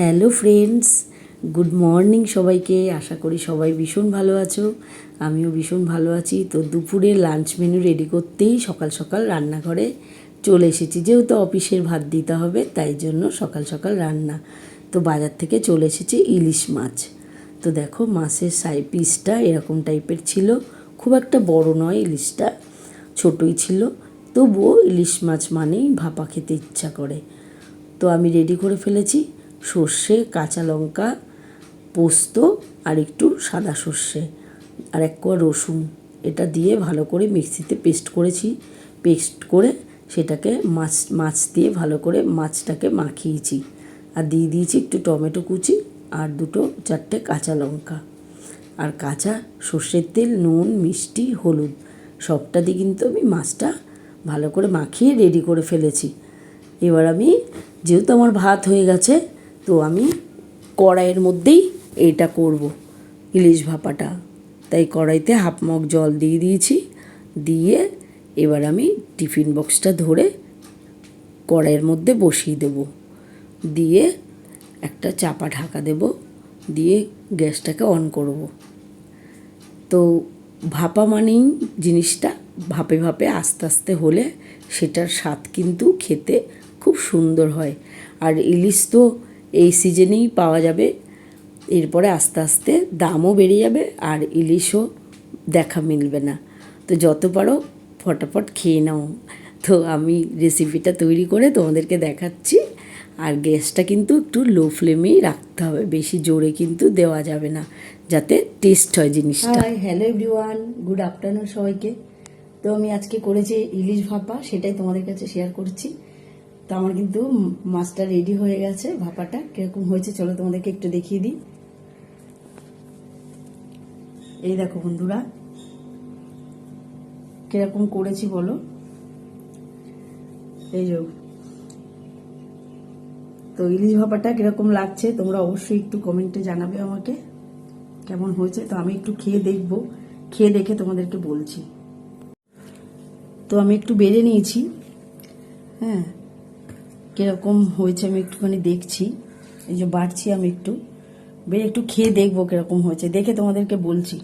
Hello friends, good morning সবাইকে। আশা করি সবাই ভীষণ ভালো আছো। আমিও ভীষণ ভালো আছি। তো দুপুরে লাঞ্চ মেনু রেডি করতেই সকাল সকাল রান্নাঘরে চলে এসেছি। যেহেতু অফিসের ভাত দিতে হবে, তাই জন্য সকাল সকাল রান্না। তো বাজার থেকে চলে এসেছি ইলিশ মাছ। তো দেখো মাছের সাই পিসটা এরকম টাইপের ছিল। খুব একটা বড় নয় ইলিশটা, ছোটই ছিল। তবুও ইলিশ মাছ মানেই ভাপা খেতে ইচ্ছা করে। তো আমি রেডি করে ফেলেছি। সর্ষে, কাঁচা লঙ্কা, পোস্ত আর একটু সাদা সর্ষে। আর এক কোয়া রসুন। এটা দিয়ে ভালো করে মিক্সিতে পেস্ট করেছি। পেস্ট করে সেটাকে মাছ মাছ দিয়ে ভালো করে মাছটাকে মাখিয়েছি। আর দিয়ে দিয়েছি একটু টমেটো কুচি আর দুটো চারটে কাঁচা লঙ্কা। আর কাঁচা সর্ষের তেল, নুন, মিষ্টি, হলুদ সবটা দিয়ে কিন্তু আমি মাছটা ভালো করে মাখিয়ে রেডি করে ফেলেছি। এবার আমি, যেহেতু আমার ভাত হয়ে গেছে তো আমি কড়াইয়ের মধ্যেই এইটা করব, ইলিশ ভাপাটা। তাই কড়াইতে হাফ মগ জল দিয়ে দিয়েছি। দিয়ে এবার আমি টিফিন বক্সটা ধরে কড়াইয়ের মধ্যে বসিয়ে দেব। দিয়ে একটা চাপা ঢাকা দেব। দিয়ে গ্যাসটাকে অন করব। তো ভাপা মানেই জিনিসটা ভাপে ভাপে আস্তে আস্তে হলে সেটার স্বাদ কিন্তু খেতে খুব সুন্দর হয়। আর ইলিশ তো এই সিজনেই পাওয়া যাবে। এরপরে আস্তে আস্তে দামও বেড়ে যাবে আর ইলিশও দেখা মিলবে না। তো যত পারো ফটাফট খেয়ে নাও। তো আমি রেসিপিটা তৈরি করে তোমাদেরকে দেখাচ্ছি। আর গ্যাসটা কিন্তু একটু লো ফ্লেমেই রাখতে হবে। বেশি জোরে কিন্তু দেওয়া যাবে না, যাতে টেস্ট হয় জিনিসটা। হ্যালো এভরিওয়ান গুড আফটারনুন সবাইকে। তো আমি আজকে করেছি ইলিশ ভাপা, সেটাই তোমাদের কাছে শেয়ার করছি। তো আমার কিন্তু মাছটা রেডি হয়ে গেছে, ভাপাটা কীরকম হয়েছে চলো তোমাদেরকে একটু দেখিয়ে দিই। এই দেখো বন্ধুরা, কীরকম করেছি বলো? এই যে, তো ইলিশ ভাপাটা কীরকম লাগছে তোমরা অবশ্যই একটু কমেন্টে জানাবে আমাকে, কেমন হয়েছে? তো আমি একটু খেয়ে দেখব, খেয়ে দেখে তোমাদেরকে বলছি। তো আমি একটু বেড়ে নিয়েছি হ্যাঁ কীরকম হয়েছে আমি একটুখানি দেখছি। এই যে বাড়ছি আমি একটু। বেড়ে একটু খেয়ে দেখব কীরকম হয়েছে। দেখে তোমাদেরকে বলছি।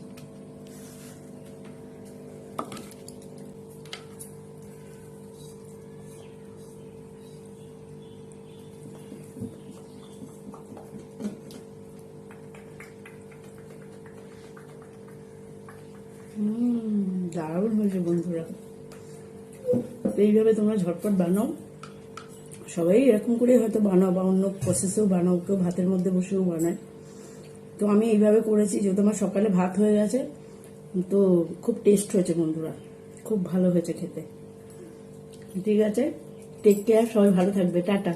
দারুণ হয়েছে বন্ধুরা। এইভাবে তোমরা ঝটপট বানাও। সবাই এরকম করে হয়তো বানাও বা অন্য প্রসেসেও বানাও, কেউ ভাতের মধ্যে বসেও বানায়। তো আমি এইভাবে করেছি, যেহেতু আমার সকালে ভাত হয়ে গেছে, তো খুব টেস্ট হয়েছে বন্ধুরা, খুব ভালো হয়েছে খেতে। ঠিক আছে টেক কেয়ার সবাই ভালো থাকবে, টাটা।